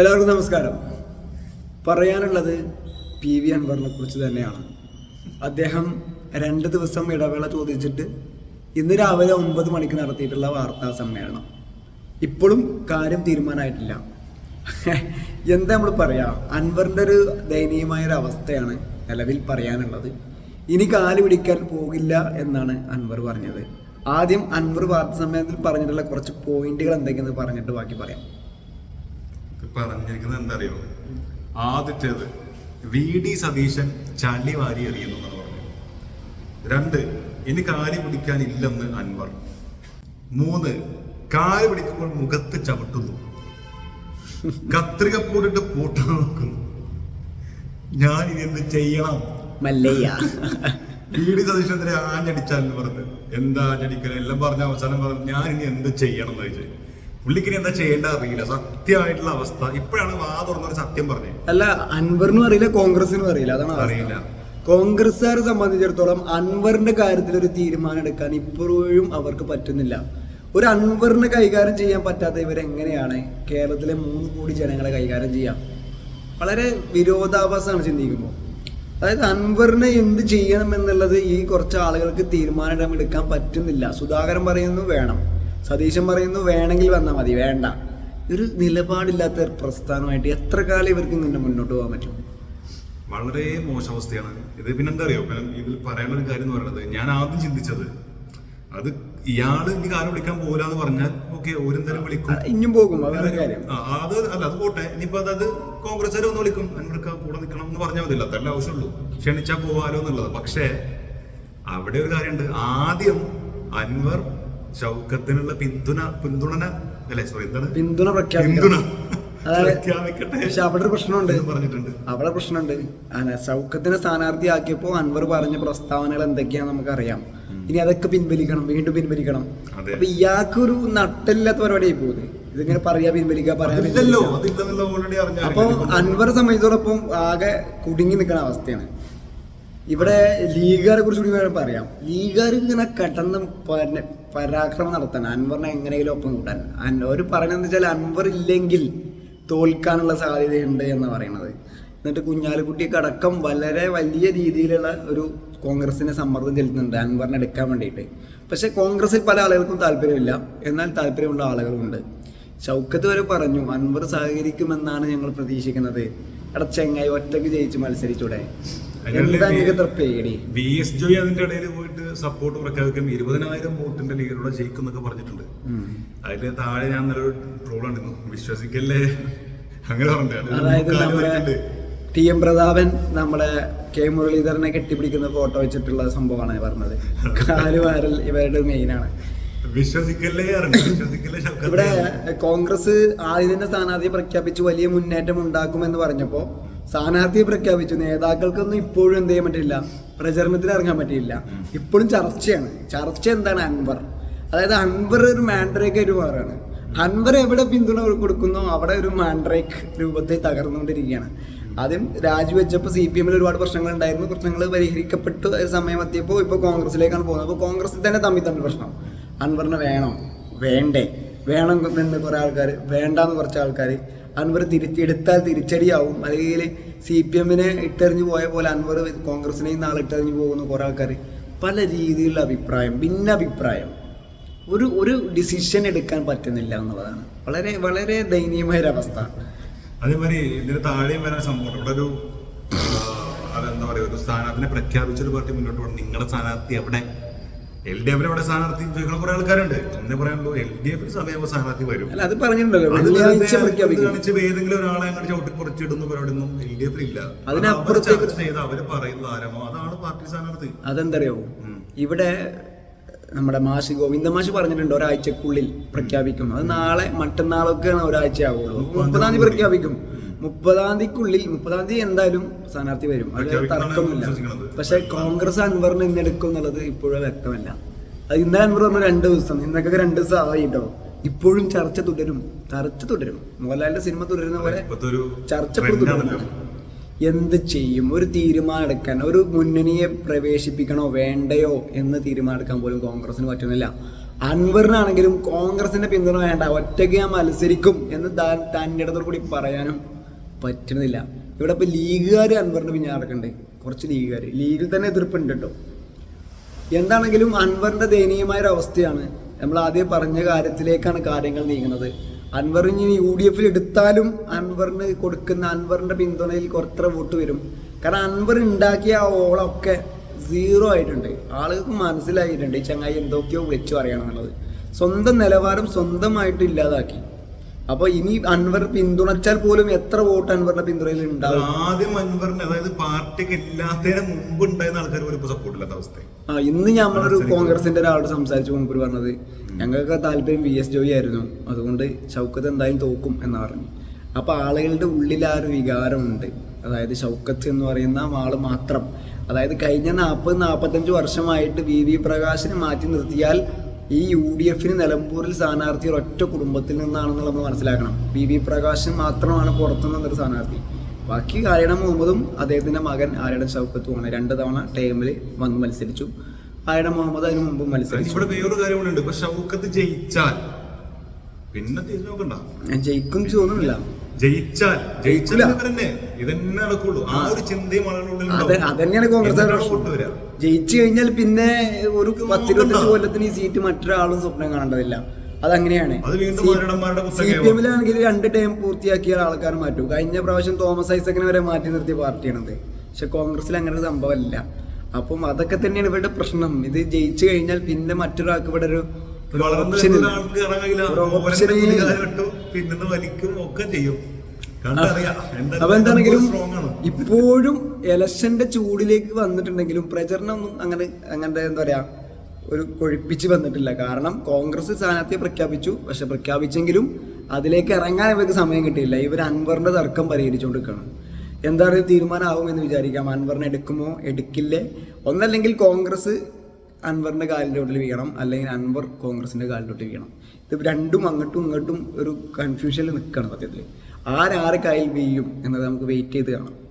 എല്ലാവർക്കും നമസ്കാരം. പറയാനുള്ളത് പി വി അൻവറിനെ കുറിച്ച് തന്നെയാണ്. അദ്ദേഹം രണ്ട് ദിവസം ഇടവേള ചോദിച്ചിട്ട് ഇന്ന് രാവിലെ ഒമ്പത് മണിക്ക് നടത്തിയിട്ടുള്ള വാർത്താ സമ്മേളനം. ഇപ്പോഴും കാര്യം തീരുമാനമായിട്ടില്ല. എന്താ നമ്മൾ പറയാം? അൻവറിന്റെ ഒരു ദയനീയമായ ഒരു അവസ്ഥയാണ് നിലവിൽ പറയാനുള്ളത്. ഇനി കാൽ പിടിക്കാൻ പോകില്ല എന്നാണ് അൻവർ പറഞ്ഞത്. ആദ്യം അൻവർ വാർത്താ സമ്മേളനത്തിൽ പറഞ്ഞിട്ടുള്ള കുറച്ച് പോയിന്റുകൾ എന്തൊക്കെയെന്ന് പറഞ്ഞിട്ട് ബാക്കി പറയാം. പറഞ്ഞിരിക്കുന്നത് എന്താ അറിയോ ആദ്യത്തേത് വി ഡി സതീശൻ ചളി വാരി എറിയുന്നു എന്നാണ് പറഞ്ഞത്. രണ്ട് ഇനി കാൽ പിടിക്കാനില്ലെന്ന് അൻവർ. മൂന്ന് കാലി പിടിക്കുമ്പോൾ മുഖത്ത് ചവിട്ടുന്നു. കത്രിക പൂട്ടിട്ട് പൂട്ടാൻ നോക്കുന്നു. ഞാൻ ഇനി എന്ത് ചെയ്യണം? മല്ലയ്യ. വി ഡി സതീശനെതിരെ ആഞ്ഞടിച്ചാൽ പറഞ്ഞു എന്താ ആഞ്ഞടിക്കൽ എല്ലാം പറഞ്ഞ അവസാനം പറഞ്ഞു ഞാൻ ഇനി എന്ത് ചെയ്യണം എന്ന് ചോദിച്ചു. പുള്ളിക്ക് ഇനി എന്താ ചെയ്യേണ്ട അറിയില്ല. സത്യമായിട്ടുള്ള അവസ്ഥ. ഇപ്പോഴാണ് വാ തുറന്നൊരു സത്യം പറഞ്ഞത് അല്ല അൻവറിനും അറിയില്ല കോൺഗ്രസിനും അറിയില്ല. അതാണ്. അറിയില്ല. കോൺഗ്രസ്സുകാരെ സംബന്ധിച്ചിടത്തോളം അൻവറിന്റെ കാര്യത്തിൽ ഒരു തീരുമാനം എടുക്കാൻ ഇപ്പോഴും അവർക്ക് പറ്റുന്നില്ല. ഒരു അൻവറിനെ കൈകാര്യം ചെയ്യാൻ പറ്റാത്ത ഇവരെങ്ങനെയാണ് കേരളത്തിലെ മൂന്ന് കോടി ജനങ്ങളെ കൈകാര്യം ചെയ്യാം? വളരെ വിരോധാഭാസമാണ് ചിന്തിക്കുമ്പോൾ അതായത് അൻവറിനെ എന്ത് ചെയ്യണം എന്നുള്ളത് ഈ കുറച്ച് ആളുകൾക്ക് തീരുമാനം എടുക്കാൻ പറ്റുന്നില്ല. സുധാകരൻ പറയുന്നു വേണം. സതീശൻ പറയുന്നു വേണമെങ്കിൽ വന്നാൽ മതി വേണ്ട. ഒരു നിലപാടില്ലാത്ത ഒരു പ്രസ്ഥാനമായിട്ട് എത്ര കാലം ഇവർക്ക് ഇങ്ങനെ മുന്നോട്ട് പോകാൻ പറ്റും? വളരെ മോശം അവസ്ഥയാണ്. ഇത് പിന്നെന്താ അറിയോ പിന്നെ ഇതിൽ പറയാനുള്ള ഒരു കാര്യം എന്ന് പറയുന്നത് ഞാൻ ആദ്യം ചിന്തിച്ചത് അത് ഇയാൾ ഇനി കാലം വിളിക്കാൻ പോകില്ല എന്ന് പറഞ്ഞാൽ ഓക്കെ ഓരെന്തായാലും വിളിക്കും. ഇനിയും പോകും. അത് അല്ല അത് പോട്ടെ. ഇനിയിപ്പോ അതായത് കോൺഗ്രസ്സുകാർ ഒന്ന് വിളിക്കും. അൻവർക്ക് കൂടെ നിൽക്കണം എന്ന് പറഞ്ഞാൽ മതില്ല അതല്ല ആവശ്യമുള്ളൂ. ക്ഷണിച്ചാൽ പോവാലോ എന്നുള്ളത്. പക്ഷേ അവിടെ ഒരു കാര്യമുണ്ട്. ആദ്യം അൻവർ ഷൗക്കത്തിനുള്ള പിന്തുണ പിന്തുണന അല്ലേ സോറി എന്താണ്? പിന്തുണ പ്രഖ്യാപിക്കുന്നു പിന്തുണ. പക്ഷെ അവിടെ ഒരു പ്രശ്നമുണ്ട് പറഞ്ഞിട്ടുണ്ട്. അവിടെ പ്രശ്നമുണ്ട്. സൗഖ്യത്തിന് സ്ഥാനാർത്ഥിയാക്കിയപ്പോൾ അൻവർ പറഞ്ഞ പ്രസ്താവനകൾ എന്തൊക്കെയാണെന്ന് നമുക്കറിയാം. ഇനി അതൊക്കെ പിൻവലിക്കണം വീണ്ടും പിൻവലിക്കണം. അപ്പൊ ഇയാൾക്കൊരു നട്ടില്ലാത്ത പരിപാടിയായി പോകുന്നത്. ഇതിങ്ങനെ പറയാ പിൻവലിക്കുക പറയാ അപ്പൊ അൻവർ സംബന്ധിച്ചോടൊപ്പം ആകെ കുടുങ്ങി നിൽക്കുന്ന അവസ്ഥയാണ്. ഇവിടെ ലീഗുകാരെ കുറിച്ച് കൂടി പറയാം. ലീഗുകാർ ഇങ്ങനെ കടന്ന് പരാക്രമം നടത്താൻ അൻവറിനെ എങ്ങനെയെങ്കിലും ഒപ്പം കൂട്ടാൻ. ഒരു പറയുന്നത് വെച്ചാൽ അൻവർ ഇല്ലെങ്കിൽ തോൽക്കാനുള്ള സാധ്യതയുണ്ട് എന്ന് പറയുന്നത് എന്നിട്ട് കുഞ്ഞാലിക്കുട്ടിയൊക്കെ അടക്കം വളരെ വലിയ രീതിയിലുള്ള ഒരു കോൺഗ്രസിനെ സമ്മർദ്ദം ചെലുത്തുന്നുണ്ട് അൻവറിനെ എടുക്കാൻ വേണ്ടിയിട്ട്. പക്ഷേ കോൺഗ്രസിൽ പല ആളുകൾക്കും താല്പര്യമില്ല. എന്നാൽ താല്പര്യമുള്ള ആളുകളുണ്ട്. ഷൗക്കത്ത് വരെ പറഞ്ഞു അൻവർ സഹകരിക്കുമെന്നാണ് ഞങ്ങൾ പ്രതീക്ഷിക്കുന്നത്. എടാ ചെങ്ങായി ഒറ്റയ്ക്ക് ജയിച്ച് മത്സരിച്ചൂടെ? ബി എസ് ജോയി അതിന്റെ ഇടയിൽ പോയിട്ട് സപ്പോർട്ട് പ്രഖ്യാപിക്കും. ഇരുപതിനായിരം വോട്ടിന്റെ ലീഗിലൂടെ ജയിക്കും എന്നൊക്കെ പറഞ്ഞിട്ടുണ്ട്. അതിൽ താഴെ ഞാൻ നല്ലൊരു ട്രോൾ കണ്ടിരുന്നു വിശ്വസിക്കല്ലേ? അങ്ങനെ പറഞ്ഞിട്ടുണ്ട് ടി എം പ്രതാപൻ നമ്മളെ കെ മുരളീധരനെ കെട്ടിപ്പിടിക്കുന്ന ഫോട്ടോ വെച്ചിട്ടുള്ള സംഭവമാണ് പറഞ്ഞത്. കാലുവാരൽ ഇവരുടെ മെയിനാണ് ഇവിടെ കോൺഗ്രസ് ആദ്യത്തിന്റെ സ്ഥാനാർത്ഥിയെ പ്രഖ്യാപിച്ചു വലിയ മുന്നേറ്റം ഉണ്ടാക്കുമെന്ന് പറഞ്ഞപ്പോ സ്ഥാനാർത്ഥിയെ പ്രഖ്യാപിച്ചു. നേതാക്കൾക്കൊന്നും ഇപ്പോഴും എന്ത് ചെയ്യാൻ പറ്റില്ല? പ്രചരണത്തിന് ഇറങ്ങാൻ പറ്റിയില്ല. ഇപ്പോഴും ചർച്ചയാണ്. ചർച്ച എന്താണ് അൻവർ? അതായത് അൻവർ ഒരു മാൻഡ്രേക്ക് ഒരു മാറാണ് അൻവർ എവിടെ പിന്തുണ കൊടുക്കുന്നോ? അവിടെ ഒരു മാൻഡ്രേക്ക് രൂപത്തെ തകർന്നുകൊണ്ടിരിക്കുകയാണ്. ആദ്യം രാജിവെച്ചപ്പോൾ സി പി എമ്മിൽ ഒരുപാട് പ്രശ്നങ്ങൾ ഉണ്ടായിരുന്നു പ്രശ്നങ്ങൾ പരിഹരിക്കപ്പെട്ടു. സമയം എത്തിയപ്പോൾ ഇപ്പോൾ കോൺഗ്രസിലേക്കാണ് പോകുന്നത്. അപ്പോൾ കോൺഗ്രസിൽ തന്നെ തമ്മിൽ തമ്മിൽ പ്രശ്നം. അൻവറിനെ വേണം. വേണ്ടേ. വേണം എന്ന് കുറേ ആൾക്കാർ വേണ്ടാന്ന് കുറച്ച് ആൾക്കാർ അൻവർ തിരിച്ചെടുത്താൽ തിരിച്ചടിയാവും. അല്ലെങ്കിൽ സി പി എമ്മിനെ ഇട്ടെറിഞ്ഞു പോയ പോലെ അൻവർ കോൺഗ്രസിനെയും നാളെ ഇട്ടെറിഞ്ഞു പോകുന്ന കുറേ ആൾക്കാർ. പല രീതിയിലുള്ള അഭിപ്രായം ഭിന്ന അഭിപ്രായം ഒരു ഒരു ഡിസിഷൻ എടുക്കാൻ പറ്റുന്നില്ല എന്നുള്ളതാണ്. വളരെ വളരെ ദയനീയമായ അവസ്ഥ അതേമാതിരി ഇതിന് താഴെയും വരാൻ സംഭവം ഇവിടെ ഒരു അതെന്താ പറയുക ഒരു സ്ഥാനാർത്ഥിനെ പ്രഖ്യാപിച്ചൊരു പാർട്ടി മുന്നോട്ട് പോകണം. നിങ്ങളുടെ സ്ഥാനാർത്ഥി എവിടെ? എൽ ഡി എഫിൽ ഇവിടെ സ്ഥാനാർത്ഥി ചോദിക്കുന്ന കുറെ ആൾക്കാരുണ്ട്. ഒന്നേ പറയാനുള്ളൂ എൽ ഡി എഫിൽ സമയം സ്ഥാനാർത്ഥി വരും. അത് പറഞ്ഞിട്ടുണ്ടല്ലോ കാണിച്ച് ഏതെങ്കിലും ഒരാളെ അങ്ങോട്ട് ചവിട്ടി കുറച്ചിടുന്നു പരിപാടിയൊന്നും എൽ ഡി എഫിൽ ഇല്ല അതിനപ്പുറത്തേക്ക് ചെയ്ത് അവർ പറയുന്ന ആരമോ അതാണ് പാർട്ടി സ്ഥാനാർത്ഥി. അതെന്തറിയോ? ഇവിടെ നമ്മുടെ മാഷ് ഗോവിന്ദ മാഷ് പറഞ്ഞിട്ടുണ്ട് ഒരാഴ്ചക്കുള്ളിൽ പ്രഖ്യാപിക്കും. അത് നാളെ മറ്റന്നാളൊക്കെയാണ് ഒരാഴ്ച ആവുള്ളൂ മുപ്പതാം തീയതി പ്രഖ്യാപിക്കും. മുപ്പതാം തീയതിക്കുള്ളിൽ മുപ്പതാം തീയതി എന്തായാലും സ്ഥാനാർത്ഥി വരും. അത് തർക്കമില്ല. പക്ഷെ കോൺഗ്രസ് അൻവറിന് ഇന്നെടുക്കും എന്നുള്ളത് ഇപ്പോഴും വ്യക്തമല്ല. അത് ഇന്നലെ അൻവർ പറഞ്ഞു രണ്ട് ദിവസം. ഇന്നൊക്കെ രണ്ട് ദിവസം ആയിട്ടോ ഇപ്പോഴും ചർച്ച തുടരും. ചർച്ച തുടരും. മോഹൻലാലിന്റെ സിനിമ തുടരുന്ന പോലെ ചർച്ച എന്ത് ചെയ്യും? ഒരു തീരുമാനം എടുക്കാൻ ഒരു മുന്നണിയെ പ്രവേശിപ്പിക്കണോ വേണ്ടയോ എന്ന് തീരുമാനം എടുക്കാൻ പോലും കോൺഗ്രസിന് പറ്റുന്നില്ല. അൻവറിനാണെങ്കിലും കോൺഗ്രസിന്റെ പിന്തുണ വേണ്ട. ഒറ്റയ്ക്ക് ഞാൻ മത്സരിക്കും എന്ന് താൻ തന്റെ അടുത്തോട് കൂടി പറയാനും പറ്റുന്നില്ല ഇവിടെ ഇപ്പൊ ലീഗുകാർ അൻവറിന്റെ പിന്നെ നടക്കണ്ടേ. കുറച്ച് ലീഗുകാർ ലീഗിൽ തന്നെ എതിർപ്പുണ്ട് കേട്ടോ എന്താണെങ്കിലും അൻവറിന്റെ ദയനീയമായ ഒരു അവസ്ഥയാണ്. നമ്മൾ ആദ്യം പറഞ്ഞ കാര്യത്തിലേക്കാണ് കാര്യങ്ങൾ നീങ്ങുന്നത്. അൻവർ ഇനി യു ഡി എഫിൽ എടുത്താലും അൻവറിന് കൊടുക്കുന്ന അൻവറിന്റെ പിന്തുണയിൽ കുറത്ര വോട്ട് വരും. കാരണം അൻവർ ഉണ്ടാക്കിയ ആ ഓളമൊക്കെ സീറോ ആയിട്ടുണ്ട്. ആളുകൾക്ക് മനസ്സിലായിട്ടുണ്ട്. ഈ ചങ്ങായി എന്തൊക്കെയോ വിളിച്ചു പറയണമെന്നുള്ളത് സ്വന്തം നിലവാരം സ്വന്തമായിട്ട് ഇല്ലാതാക്കി. അപ്പോൾ ഇനി അൻവർ പിന്തുണച്ചാൽ പോലും എത്ര വോട്ട് അൻവറിന്റെ പിന്തുണയിൽ ഉണ്ടാവും? ആദ്യം അൻവറിന് അതായത് പാർട്ടിക്ക് ഇല്ലാത്തതിന് മുമ്പ് ഉണ്ടായിരുന്ന ആൾക്കാർ പോലും സപ്പോർട്ട് ഇല്ലാത്ത അവസ്ഥ ആ ഇന്ന് ഞമ്മളൊരു കോൺഗ്രസിന്റെ ഒരാളോട് സംസാരിച്ചു മുമ്പ് പറഞ്ഞത് ഞങ്ങൾക്ക് താല്പര്യം വി എസ് ജോയി ആയിരുന്നു. അതുകൊണ്ട് ഷൗക്കത്ത് എന്തായാലും തോക്കും എന്ന് പറഞ്ഞു. അപ്പൊ ആളുകളുടെ ഉള്ളിൽ ആ ഒരു വികാരമുണ്ട്. അതായത് ഷൗക്കത്ത് എന്ന് പറയുന്ന ആൾ മാത്രം. അതായത് കഴിഞ്ഞ നാൽപ്പത് നാൽപ്പത്തഞ്ച് വർഷമായിട്ട് വി വി പ്രകാശിനെ മാറ്റി നിർത്തിയാൽ ഈ യു ഡി എഫിന് നിലമ്പൂരിൽ സ്ഥാനാർത്ഥി ഒരൊറ്റ കുടുംബത്തിൽ നിന്നാണെന്ന് നമ്മൾ മനസ്സിലാക്കണം. പി. വി. പ്രകാശൻ മാത്രമാണ് പുറത്തു നിന്നൊരു സ്ഥാനാർത്ഥി. ബാക്കി ആര്യട മുഹമ്മദും അദ്ദേഹത്തിന്റെ മകൻ ആര്യട ഷൗക്കത്തുമാണ് രണ്ട് തവണ ടൈമിൽ വന്ന് മത്സരിച്ചു. ആര്യട മുഹമ്മദ് അതിനു മുമ്പ് മത്സരിച്ചു. ഇവിടെ വേറൊരു കാര്യങ്ങളുണ്ട് ഷൗക്കത്ത് ജയിച്ചാൽ പിന്നെ ജയിക്കും തോന്നുന്നില്ല. ജയിച്ചാൽ. ഇവരെന്നെ. ഇതന്നെ നടക്കുള്ളൂ. ആ ഒരു ചിന്തയും ആളുകളുടെ അതന്നെയാണ് കോൺഗ്രസ്. ജയിച്ചു കഴിഞ്ഞാൽ പിന്നെ ഒരു പത്തിരുപത്തഞ്ച്. കൊല്ലത്തിന് ഈ സീറ്റ് മറ്റൊരാളും സ്വപ്നം കാണേണ്ടതില്ല. അതങ്ങനെയാണ്. സി പി എമ്മിലാണെങ്കിൽ രണ്ട് ടൈം പൂർത്തിയാക്കിയ ആൾക്കാർ മാറ്റും. കഴിഞ്ഞ പ്രാവശ്യം തോമസ് ഐസക്കിനെ വരെ മാറ്റി നിർത്തിയ പാർട്ടിയാണത്. പക്ഷെ കോൺഗ്രസിൽ അങ്ങനെ ഒരു സംഭവമല്ല. അപ്പം അതൊക്കെ തന്നെയാണ് ഇവരുടെ പ്രശ്നം. ഇത് ജയിച്ചു കഴിഞ്ഞാൽ പിന്നെ മറ്റൊരാൾക്ക് ഇവിടെ ഒരു ഒരു പിന്നിന്ന് വലിക്കും ഒക്കെ ചെയ്യും. അപ്പൊ എന്താണെങ്കിലും ഇപ്പോഴും എലക്ഷന്റെ ചൂടിലേക്ക് വന്നിട്ടുണ്ടെങ്കിലും പ്രചരണം ഒന്നും അങ്ങനെ അങ്ങനത്തെ എന്താ പറയാ ഒരു കൊഴിപ്പിച്ച് വന്നിട്ടില്ല. കാരണം കോൺഗ്രസ് സ്ഥാനാർത്ഥിയെ പ്രഖ്യാപിച്ചു. പക്ഷെ പ്രഖ്യാപിച്ചെങ്കിലും അതിലേക്ക് ഇറങ്ങാൻ ഇവർക്ക് സമയം കിട്ടിയില്ല. ഇവർ അൻവറിന്റെ തർക്കം പരിഹരിച്ചുകൊണ്ടിരിക്കണം എന്താണ് പറയുക തീരുമാനമാവും എന്ന് വിചാരിക്കാം. അൻവറിനെ എടുക്കുമോ? എടുക്കില്ലേ? ഒന്നല്ലെങ്കിൽ കോൺഗ്രസ് അൻവറിന്റെ കാലിലോട്ട് വീഴണം അല്ലെങ്കിൽ അൻവർ കോൺഗ്രസിന്റെ കാലിലോട്ട് വീഴണം. ഇത് രണ്ടും അങ്ങോട്ടും ഇങ്ങോട്ടും ഒരു കൺഫ്യൂഷനിൽ നിൽക്കണം സത്യത്തിൽ ആരാരെ കയ്യിൽ വീഴും എന്നത് നമുക്ക് വെയിറ്റ് ചെയ്ത് കാണാം.